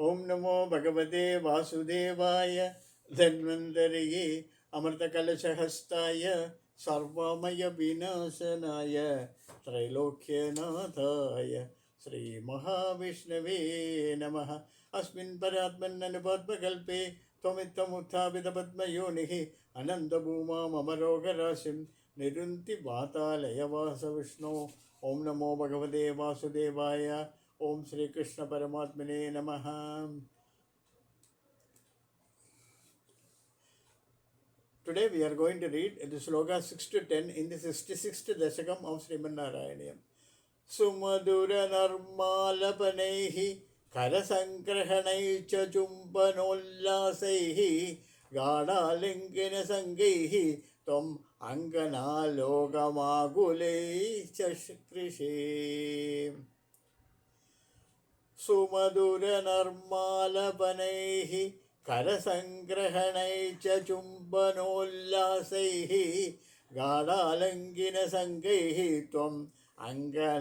ഓം നമോ ഭഗവതേ വാസുദേവായ ധന്വന്തരയെ അമൃതകലശഹസ്തായ സർവമയ വിനാശനായ ത്രൈലോക്യനാഥായ ശ്രീമഹാവിഷ്ണവേ നമ അസ്മിൻ പരാത്മന്നനുപദ്മകൽപ്പേ त्वमित्थमुत्थापितपद्मयोनिः अनन्तभूमामरोगराशिं निरुन्ति वातालयवासविष्णो ॐ नमो भगवते वासुदेवाय ओम श्री कृष्ण परमात्मने नमः Today we are going to read the sloka 6 to 10 in the 66th Dashakam of Sriman Narayanayam. सुमधुरनर्मालपनैः करसङ्ग्रहणैश्च चुम्बनोल्लासैः गाढालिङ्गिनसङ्गैः त्वम् अङ्गनालोकमाकुलैश्च सुमधुरनर्मालपनैः करसङ्ग्रहणैश्च चुम्बनोल्लासैः गाढालङ्गिनसङ्गैः त्वम् अङ्गनालोकमाकुली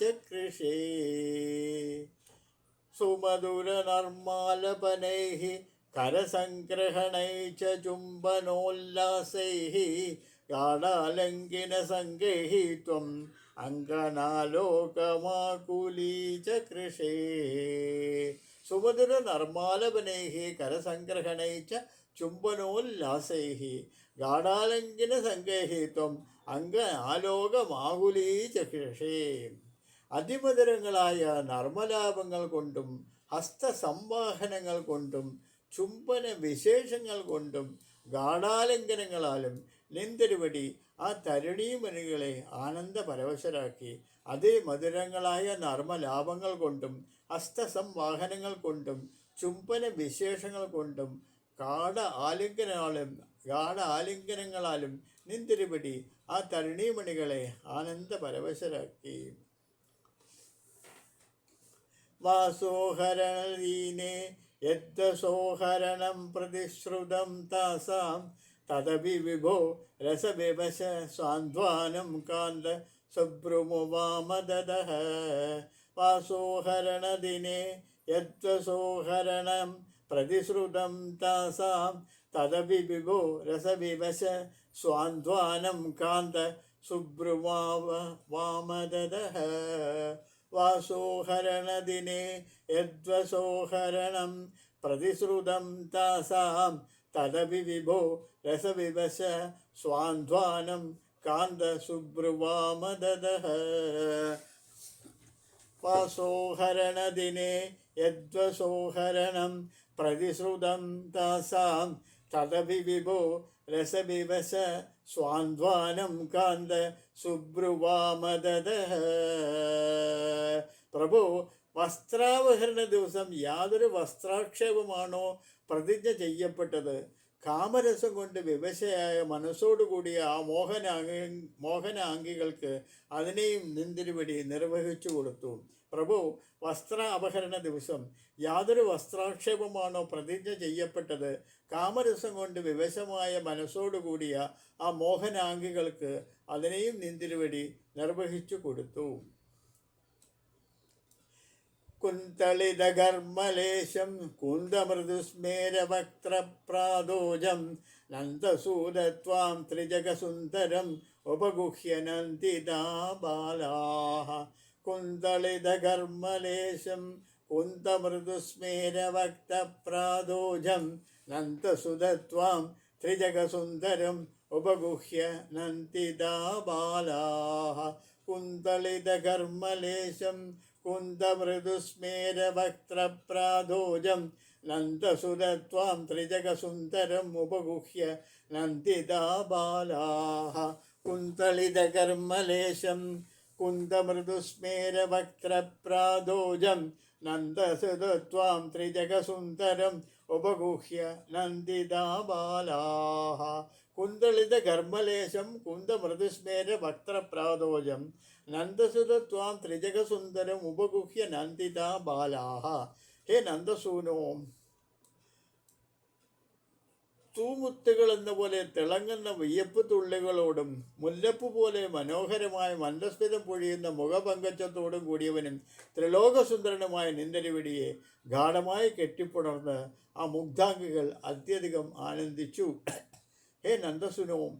च कृषे सुमधुरनर्मालपनैः करसङ्ग्रहणैः च चुम्बनोल्लासैः गाढालङ्गिनसङ्गैः त्वम् അങ്കനാലോകമാകുലീചകൃഷേ. സുമധുര നർമാലപനൈഹി കരസംഗ്രഹണൈച്ച ചുംബനോല്ലാസൈഹി ഗാഢാലങ്കിന സങ്കേഹിത്വം അംഗനാലോകമാകുലീചകൃഷേ അതിമധുരങ്ങളായ നർമ്മലാഭങ്ങൾ കൊണ്ടും ഹസ്തസംവാഹനങ്ങൾ കൊണ്ടും ചുംബന വിശേഷങ്ങൾ കൊണ്ടും ഗാഢാലങ്കനങ്ങളാലും നിന്തിരുവടി ആ തരുണീമനുകളെ ആനന്ദ പരവശരാക്കി അതേ മധുരങ്ങളായ നർമ്മലാഭങ്ങൾ കൊണ്ടും ഹസ്തസംവാഹനങ്ങൾ കൊണ്ടും ചുംബന വിശേഷങ്ങൾ കൊണ്ടും കാട ആലിംഗനങ്ങളും ഗാഠ ആലിംഗനങ്ങളാലും നിന്തിരുപടി ആ തരുണീമണികളെ ആനന്ദപരവശരാക്കി. വാസോഹരണീനെ യദ്വസോഹരണം പ്രതിശ്രുതം താസാം. തദപി വിഭോ രസവിവശ സ്വാന്ധ്വാനം കാന്ത സുബ്രുമുവാമദദഃ വാസോഹരണദിനെ യദ്വസോഹരണം പ്രതിശ്രുതം താസാം. തദപി വിഭോ രസവിവശ സ്വാന്ധ്വാനം കാന്ത സുബ്രുവാവ വാമദദഃ വാസോഹരണദിനെ യദ്വസോഹരണം പ്രതിശ്രുതം താസാം. തദപി രസവിവശ സ്വാന്ധ്വാനം കാന്ത സുബ്രുവാമദദഃ പാസോഹരണദിനേ യദ്വസോഹരണം പ്രതിശ്രുതം താസാം തദപി രസവിവശ സ്വാന്ധ്വാനം കാന്ത സുബ്രുവാമദദഃ പ്രഭു വസ്ത്രാവഹരണ ദിവസം യാതൊരു വസ്ത്രാക്ഷേപമാണോ പ്രതിജ്ഞ ചെയ്യപ്പെട്ടത്? കാമരസം കൊണ്ട് വിവശയായ മനസ്സോടുകൂടിയ ആ മോഹനാംഗി മോഹനാംഗികൾക്ക് അതിനെയും നിന്തിരുവടി നിർവഹിച്ചു കൊടുത്തു. പ്രഭു വസ്ത്ര അപഹരണ ദിവസം യാതൊരു വസ്ത്രാക്ഷേപമാണോ പ്രതിജ്ഞ ചെയ്യപ്പെട്ടത്? കാമരസം കൊണ്ട് വിവശമായ മനസ്സോടുകൂടിയ ആ മോഹനാംഗികൾക്ക് അതിനെയും നിന്തിരുവടി നിർവഹിച്ചു കൊടുത്തു. കുന്തളിതകർമ്മലേശം കുന്തമൃദുസ്മേരവക്ത്രപ്രാദോജം നന്ദസൂരത്വാം ത്രിജഗസുന്ദരം ഉപഗുഹ്യ നന്ദിതാ ബാലാः കുന്തളിതകർമ്മലേശം കുന്തമൃദുസ്മേരവക്തപ്രാദോജം നന്ദസുതത്വാം ത്രിജഗസുന്ദരം ഉപഗുഹ്യ നന്ദിതാ ബാലാः കുന്തളിതകർമ്മലേശം കുന്തമൃദുസ്മേരവക്ത്രപ്രാദോജം നന്ദസുതത്വാം ത്രിജഗസുന്ദരം ഉപഗുഹ്യ നന്ദിതാ ബാലാः കുന്തളിതകർമ്മലേശം उपगुह्य നന്ദസുതത്വാം ത്രിജഗസുന്ദരം ഉപഗുഹ്യ കർമ്മലേശം ബാലാः കുന്തളിതകർമ്മലേശം നന്ദസുത ത്വാം ത്രിജഗസുന്ദരം ഉപഗുഹ്യ നന്ദിത ബാലാഹ. ഹേ നന്ദസൂനോ തൂമുത്തുകൾ എന്ന പോലെ തിളങ്ങുന്ന വിയപ്പ് തുള്ളികളോടും മുല്ലപ്പ് പോലെ മനോഹരമായ മന്ദസ്മിതം പൊഴിയുന്ന മുഖപങ്കച്ചത്തോടും കൂടിയവനും ത്രിലോകസുന്ദരനുമായ നിന്ദരവിടിയെ ഗാഠമായി കെട്ടിപ്പുണർന്ന് ആ മുഗ്ധാംഗികൾ അത്യധികം ആനന്ദിച്ചു. ഹേ നന്ദസുനവും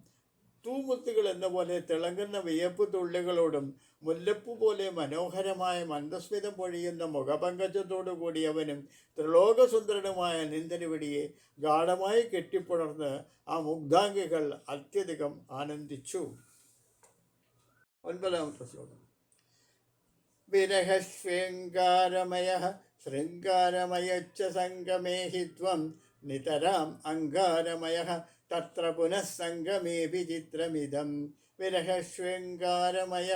തൂമുത്തുകൾ എന്ന പോലെ തിളങ്ങുന്ന വിയപ്പ് തുള്ളികളോടും മുല്ലപ്പു പോലെ മനോഹരമായ മന്ദസ്മിതം പൊഴിയുന്ന മുഖപങ്കജത്തോടു കൂടിയവനും ത്രിലോകസുന്ദരനുമായ നിന്ദനവിടിയെ ഗാഢമായി കെട്ടിപ്പുണർന്ന് ആ മുഗ്ധാംഗികൾ അത്യധികം ആനന്ദിച്ചു. ഒൻപതാമത്തെ ശ്ലോകം. വിരഹശ്വേങ്കാരമയ ശൃംഗാരമയച്ച സംഗമേഹിത്വം നിതരാം അങ്കാരമയ തത്ര പുനഃസംഗമേ വിചിത്രമിതം വിരഹശ്വേങ്കാരമയ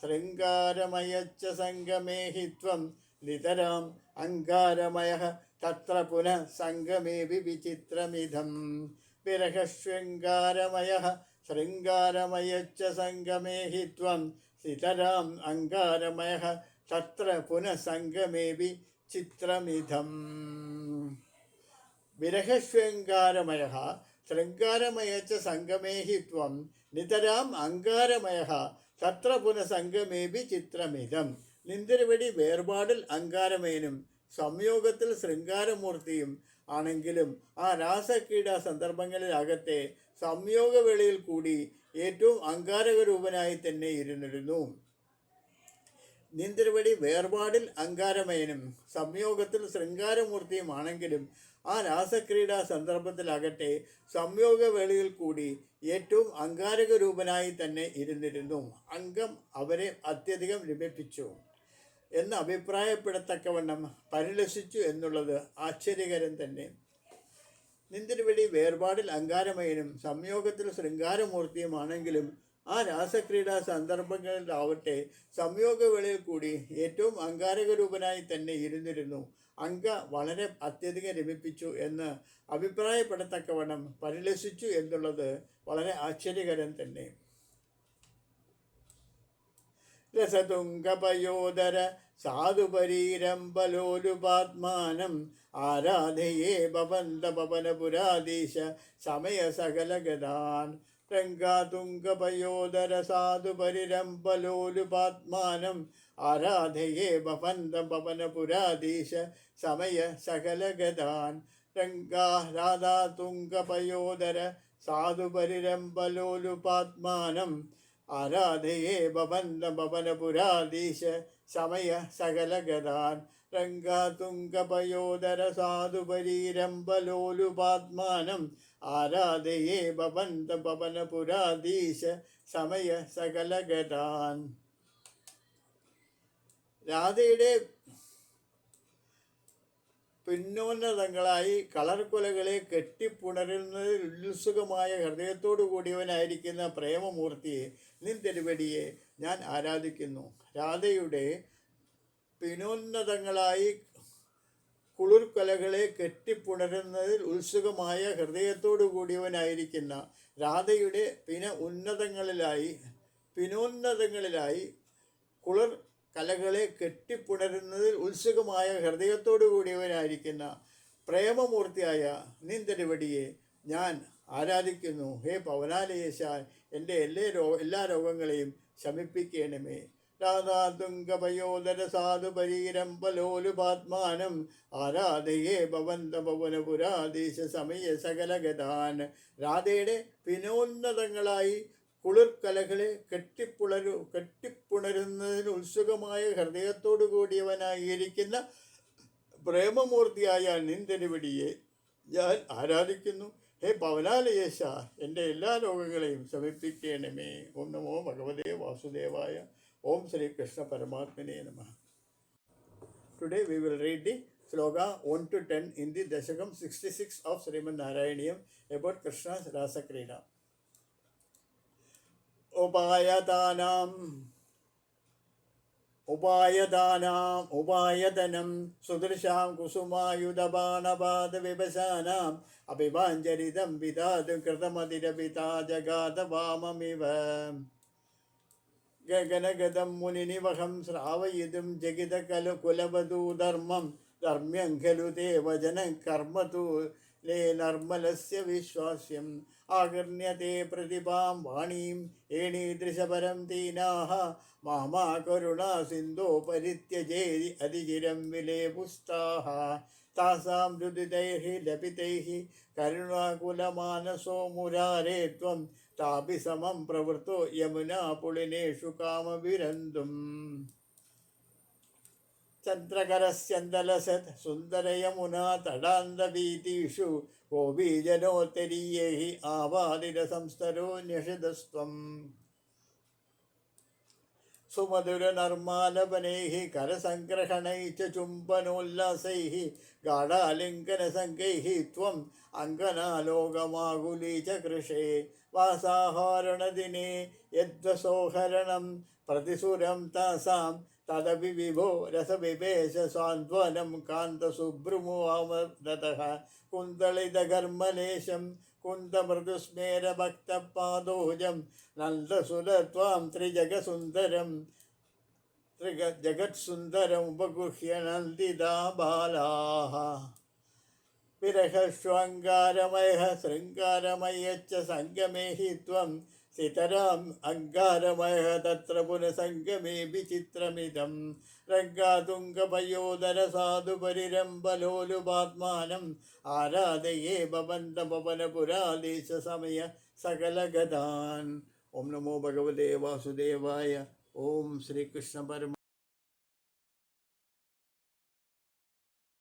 ശൃംഗാരമയച്ച സംഗമേഹി ത്വം നിതരാം. അങ്കാരമയ തത്ര പുനഃ സംഗമേ വിചിത്രമിതം വിരഹശ്വേങ്കാരമയ ശൃംഗാരമയച്ച സംഗമേഹി ത്വം നിതരാം. അങ്കാരമയ തത്ര പുനഃസംഗമേവി ചിത്രമിതം വിരഹശ്വങ്കാരമയ ശൃംഗാരമയ സംഗമേഹിത്വം സംഗമേഹി ത്വം നിതരാം അങ്കാരമയ തത്ര പുനഃസംഗമേബി ചിത്രമിതം നിന്തിരുവടി വേർപാടിൽ അങ്കാരമേനും സംയോഗത്തിൽ ശൃംഗാരമൂർത്തിയും ആണെങ്കിലും ആ രാസക്രീഡ സന്ദർഭങ്ങളിലാകട്ടെ സംയോഗവേളയിൽ കൂടി ഏറ്റവും അങ്കാരകരൂപനായി തന്നെ ഇരുന്നിരുന്നു. നിന്തിരുവടി വേർപാടിൽ അങ്കാരമയനും സംയോഗത്തിൽ ശൃംഗാരമൂർത്തിയുമാണെങ്കിലും ആ രാസക്രീഡാ സന്ദർഭത്തിലാകട്ടെ സംയോഗവേളയിൽ കൂടി ഏറ്റവും അങ്കാരക രൂപനായി തന്നെ ഇരുന്നിരുന്നു. അംഗം അവരെ അത്യധികം രമിപ്പിച്ചു എന്ന് അഭിപ്രായപ്പെടത്തക്കവണ്ണം പരിലസിച്ചു എന്നുള്ളത് ആശ്ചര്യകരം തന്നെ. നിന്തിരുവടി വേർപാടിൽ അങ്കാരമയനും സംയോഗത്തിൽ ശൃംഗാരമൂർത്തിയുമാണെങ്കിലും ആ രാസക്രീഡാ സന്ദർഭങ്ങളിലാവട്ടെ സംയോഗവേളയിൽ കൂടി ഏറ്റവും അങ്കാരകരൂപനായി തന്നെ ഇരുന്നിരുന്നു. അങ്ക വളരെ അത്യധികം രമിപ്പിച്ചു എന്ന് അഭിപ്രായപ്പെടത്തക്കവണ്ണം പരിലസിച്ചു എന്നുള്ളത് വളരെ ആശ്ചര്യകരം തന്നെ. രസതുംഗപയോധര സാധുപരീരംബലോലുപാത്മാനം ആരാധയേ ഭവന്ത ഭവനപുരാധീശ സമയ സകലഗതാൻ രംഗാതുംഗപയോദര സാധുപരിരംബലോലുപാത്മാനം ആരാധയേ ഭവന്ത ഭവനപുരാധീശ സമയ സകലഗതാൻ. രംഗാ രാധാതുംഗപയോദര സാധുപരിരംബലോലുപാത്മാനം ആരാധയേ ഭവന്ത ഭവനപുരാധീശ സമയ സകലഗതാൻ. രംഗാതുംഗപയോദര സാധുപരീരംബലോലുപാത്മാനം ആരാധയേ ഭവന്ത ഭവനപുരാധീശ സമയ സകലഗതാൻ. രാധയുടെ പിന്നോന്നതങ്ങളായി കളർക്കൊലകളെ കെട്ടിപ്പുണരുന്നതിൽ ഉത്സുകമായ ഹൃദയത്തോടു കൂടിയവനായിരിക്കുന്ന പ്രേമമൂർത്തിയെ നിൻ തിരുവടിയെ ഞാൻ ആരാധിക്കുന്നു. രാധയുടെ പിന്നോന്നതങ്ങളായി കുളിർക്കൊലകളെ കെട്ടിപ്പുണരുന്നതിൽ ഉത്സുകമായ ഹൃദയത്തോടു കൂടിയവനായിരിക്കുന്ന രാധയുടെ പിന ഉന്നതങ്ങളിലായി പിനോന്നതങ്ങളിലായി കുളിർ കലകളെ കെട്ടിപ്പുണരുന്നതിൽ ഉത്സുകമായ ഹൃദയത്തോടു കൂടിയവനായിരിക്കുന്ന പ്രേമമൂർത്തിയായ നീന്തരുവടിയെ ഞാൻ ആരാധിക്കുന്നു. ഹേ പവനാലയേശ എന്റെ എല്ലാ രോ എല്ലാ രോഗങ്ങളെയും ശമിപ്പിക്കണമേ. രാധാതുംഗപയോദര സാധുപരീരംബലോലുപാത്മാനം ആരാധയേ ഭവന്ത ഭവനപുരാദേശ സമയ സകലഗതാൻ. രാധയുടെ വിനോന്നതങ്ങളായി കുളിർക്കലകളെ കെട്ടിപ്പുളരു കെട്ടിപ്പുണരുന്നതിന് ഉത്സുകമായ ഹൃദയത്തോടു കൂടിയവനായിരിക്കുന്ന പ്രേമമൂർത്തിയായ നിന്തിരുവടിയെ ഞാൻ ആരാധിക്കുന്നു. ഹേ പവനാലയേശ എന്റെ എല്ലാ രോഗങ്ങളെയും ശമിപ്പിക്കണമേ. ഓം നമോ ഭഗവതേ വാസുദേവായ ओम श्री कृष्ण परमात्मने नम। Today we will read the shloka one two ten in the dashakam sixty six of Shrimannarayaneeyam about Krishna rasakrida उपायदानाम् उपायदानाम् उपायदनं सुदृशां जगात वाममिव ഗഗനഗതം മുനിനിവഹം ശ്രാവയിതും ജഗിത കലു കുലവധൂധർമ്മം ധർമ്മ്യം ഖലു തേ വചനം കർമ്മ ലേ നർമ്മലസ്യ വിശ്വാസ്യം. ആകർണ്യത്തെ പ്രതിഭാം വാണീം ഏണീദൃശപരം ദീനാഹ മാമാ കരുണാ സിന്ധോ പരിത്യജേതി അതിചിരം വിലേ പുസ്താഹ താസാം രുദിതൈः ലപിതൈः കരുണാകുലമാനസോ മുരാരേ ത്വം താപി സമം പ്രവൃത്തോ യമുനാ പുളിനേഷു കാമവിരന്തും. ചന്ദ്രകരസ്യന്തലസത് സുന്ദരയമുനാ തടാന്തഭീതിഷു ഗോപീജനോത്തരീയൈः ആവാദിതസംസ്ഥരോ ന്യഷതസ്ത്വം സുമധുരനർമാലപനൈ കരസംഗ്രഹണൈ ചുംബനോല്ലാസൈ ഗാഢാലിംഗനസംഗൈ ത്വം അങ്കനാലോകമാകുലീ ച കൃഷേ വാസാഹാരണദിനെ യദ്വസോഹരണം പ്രതിസുരം താസാം തദപി വിഭോ രസവിവേശ സാന്ത്വനം കാന്തസുബ്രുമോമൃതഃ കുന്തളിതകർമ്മലേശം കുന്തമൃദുസ്മേരഭക്തപാദോജം നന്ദസുരത്വാം ത്രിജഗസുന്ദരം ത്രിഗ ജഗത്സുന്ദരം ഉപഗുഹ്യ നന്ദിതാ ബാലാഹ. വിരഹ ശൃംഗാരമയ ശൃംഗാരമയച്ച സംഗമേഹി സ്ഥിതരാം അങ്കാരമയ തത്ര പുനസംഗമേ വിചിത്രമിതം. രംഗാതുംഗഭയോധര സാധു പരിരംബലോലുപാത്മാനം ആരാധയേ ഭവന്തപവനപുരാദേശ സമയ സകലഗതാൻ. ഓം നമോ ഭഗവതേ വാസുദേവായ. ഓം ശ്രീകൃഷ്ണ പരമ